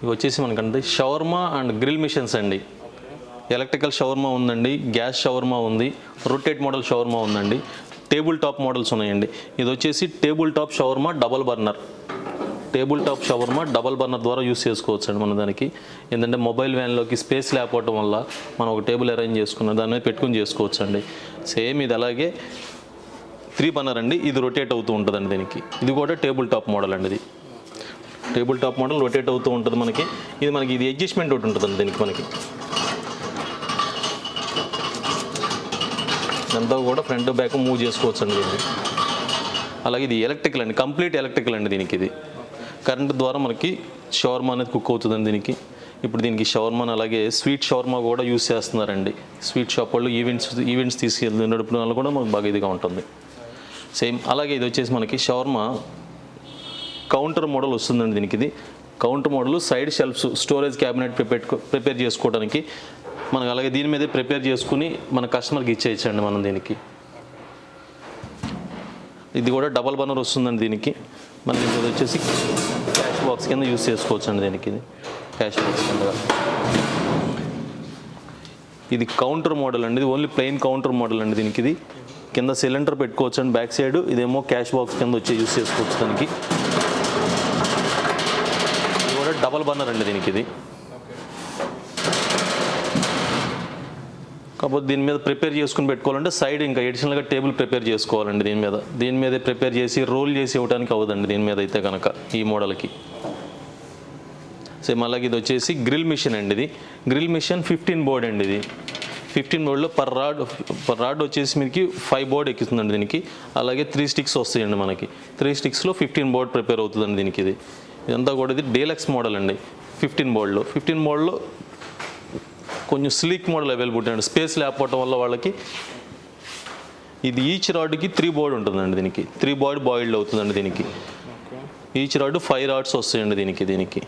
ఇవి వచ్చేసి మనకంటే షవర్మా అండ్ గ్రిల్ మిషన్స్ అండి. ఎలక్ట్రికల్ షవర్మా ఉందండి గ్యాస్ షవర్మా ఉంది రొటేట్ మోడల్ షవర్మా ఉందండి టేబుల్ టాప్ మోడల్స్ ఉన్నాయండి. ఇది వచ్చేసి table top shawarma double burner. Table top shawarma double burner ద్వారా యూస్ చేసుకోవచ్చు అండి మన దానికి. ఏంటంటే మొబైల్ వ్యాన్లోకి స్పేస్ లేకపోవడం వల్ల మనం ఒక టేబుల్ అరేంజ్ చేసుకున్న దాని మీద పెట్టుకుని చేసుకోవచ్చు అండి సేమ్ ఇది అలాగే త్రీ బర్నర్ అండి ఇది రొటేట్ అవుతూ ఉంటుందండి దీనికి. ఇది కూడా టేబుల్ టాప్ మోడల్ అండి ఇది. టేబుల్ టాప్ మోడల్ రొటేట్ అవుతూ ఉంటుంది మనకి. ఇది మనకి ఇది అడ్జస్ట్మెంట్ ఒకటి ఉంటుందండి దీనికి మనకి. ఇదంతా కూడా ఫ్రంట్ బ్యాక్ మూవ్ చేసుకోవచ్చు అండి దీన్ని అలాగే ఇది ఎలక్ట్రికల్ అండి కంప్లీట్ ఎలక్ట్రికల్ అండి దీనికి ఇది. కరెంట్ ద్వారా మనకి షవర్మా అనేది కుక్ అవుతుందండి దీనికి. ఇప్పుడు దీనికి షవర్మాన్ అలాగే స్వీట్ షవర్మా కూడా యూస్ చేస్తున్నారండి. స్వీట్ షాప్ వాళ్ళు ఈవెంట్స్ ఈవెంట్స్ తీసుకెళ్ళి నడుపున కూడా మనకు బాగా ఇదిగా ఉంటుంది. సేమ్ అలాగే ఇది వచ్చేసి మనకి షవర్మా కౌంటర్ మోడల్ వస్తుందండి దీనికి ఇది. Counter model side shelves storage cabinet prepare prepare చేసుకోవడానికి మనకు అలాగే దీని మీదే ప్రిపేర్ చేసుకుని మన కస్టమర్కి ఇచ్చేయచ్చండి మనం దీనికి. ఇది కూడా డబల్ బర్నర్ వస్తుందండి దీనికి. మనకి ఇది వచ్చేసి క్యాష్ బాక్స్ కింద యూస్ చేసుకోవచ్చు అండి దీనికి ఇది. క్యాష్ బాక్స్ కింద. ఇది కౌంటర్ మోడల్ అండి. ఇది ఓన్లీ ప్లెయిన్ కౌంటర్ మోడల్ అండి దీనికి ఇది. కింద సిలిండర్ పెట్టుకోవచ్చు అండి బ్యాక్ సైడ్. ఇదేమో క్యాష్ బాక్స్ కింద వచ్చి యూస్ చేసుకోవచ్చు దానికి. డబల్ బర్నర్ అండి దీనికి ఇది. కాకపోతే దీని మీద ప్రిపేర్ చేసుకుని పెట్టుకోవాలంటే సైడ్ ఇంకా అడిషనల్గా టేబుల్ ప్రిపేర్ చేసుకోవాలండి దీని మీద. దీని మీదే ప్రిపేర్ చేసి రోల్ చేసి ఇవ్వడానికి అవ్వదండి దీని మీద అయితే కనుక ఈ మోడల్కి. సేమ్ అలాగే ఇది వచ్చేసి గ్రిల్ మిషన్ అండి ఇది. గ్రిల్ మిషన్ ఫిఫ్టీన్ బోర్డ్ అండి ఇది. ఫిఫ్టీన్ బోర్డ్లో పర్ రాడ్ పర్ రాడ్ వచ్చేసి మీకు ఫైవ్ బోర్డ్ ఎక్కుతుందండి దీనికి. అలాగే త్రీ స్టిక్స్ వస్తాయండి మనకి. త్రీ స్టిక్స్లో ఫిఫ్టీన్ బోర్డ్ ప్రిపేర్ అవుతుందండి దీనికి ఇది. ఇదంతా కూడా ఇది డీలక్స్ మోడల్ అండి. ఫిఫ్టీన్ బోర్డ్లో ఫిఫ్టీన్ బోర్డ్లో కొంచెం స్లీక్ మోడల్ అవైలబిలిటీ అండి. స్పేస్ లేకపోవటం వల్ల వాళ్ళకి ఇది ఈచ్ రాడ్కి త్రీ బోర్డ్ ఉంటుందండి దీనికి. త్రీ బోర్డ్ బాయిల్డ్ అవుతుందండి దీనికి. ఈచ్ రాడ్ ఫైవ్ రాడ్స్ వస్తాయండి దీనికి దీనికి.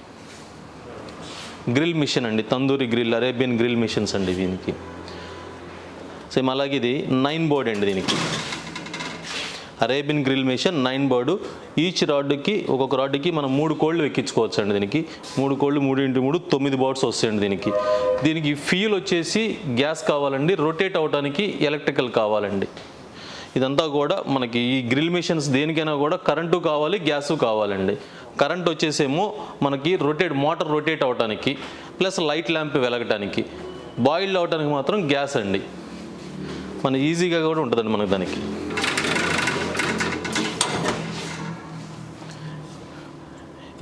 గ్రిల్ మిషన్ అండి. Tandoori grill Arabian grill machines అండి దీనికి. సేమ్ అలాగే ఇది నైన్ బోర్డ్ అండి దీనికి. Arabian grill machine nine board. Each రాడ్కి ఒక్కొక్క రాడ్కి మనం మూడు కోళ్ళు ఎక్కించుకోవచ్చు అండి దీనికి. మూడు కోళ్ళు మూడు ఇంటి మూడు తొమ్మిది బాట్స్ వస్తాయండి దీనికి. దీనికి ఫీల్ వచ్చేసి గ్యాస్ కావాలండి రొటేట్ అవడానికి ఎలక్ట్రికల్ కావాలండి. ఇదంతా కూడా మనకి ఈ గ్రిల్ మిషన్స్ దేనికైనా కూడా కరెంటు కావాలి గ్యాసు కావాలండి. కరెంట్ వచ్చేసేమో మనకి రొటేట్ మోటార్ రొటేట్ అవడానికి ప్లస్ లైట్ ల్యాంప్ వెలగటానికి. బాయిల్డ్ అవడానికి మాత్రం గ్యాస్ అండి. మన ఈజీగా కూడా ఉంటుందండి మనకి దానికి.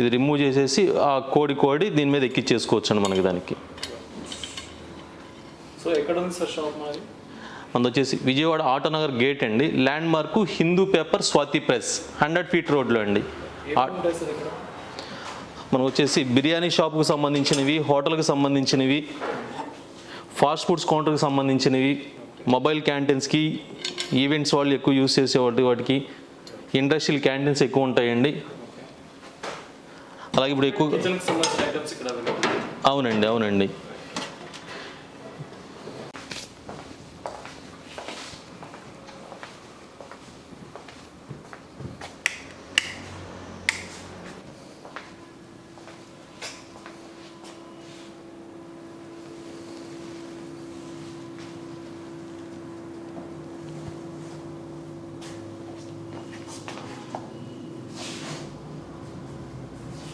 ఇది రిమూవ్ చేసేసి ఆ కోడి కోడి దీని మీద ఎక్కిచ్చేసుకోవచ్చు అండి మనకి దానికి. సో ఎక్కడ ఉంది సార్ షాప్ మాది? మనది వచ్చేసి విజయవాడ ఆటోనగర్ గేట్ అండి. Landmark Hindu paper Swathi press hundred feet రోడ్లో అండి. మనకు వచ్చేసి బిర్యానీ షాప్కి సంబంధించినవి హోటల్కి సంబంధించినవి ఫాస్ట్ ఫుడ్స్ కౌంటర్కి సంబంధించినవి మొబైల్ క్యాంటీన్స్కి ఈవెంట్స్ వాళ్ళు ఎక్కువ యూస్ చేసే వాటి వాటికి ఇండస్ట్రియల్ క్యాంటీన్స్ ఎక్కువ ఉంటాయండి. అలాగే ఇప్పుడు ఎక్కువ అవునండి అవునండి.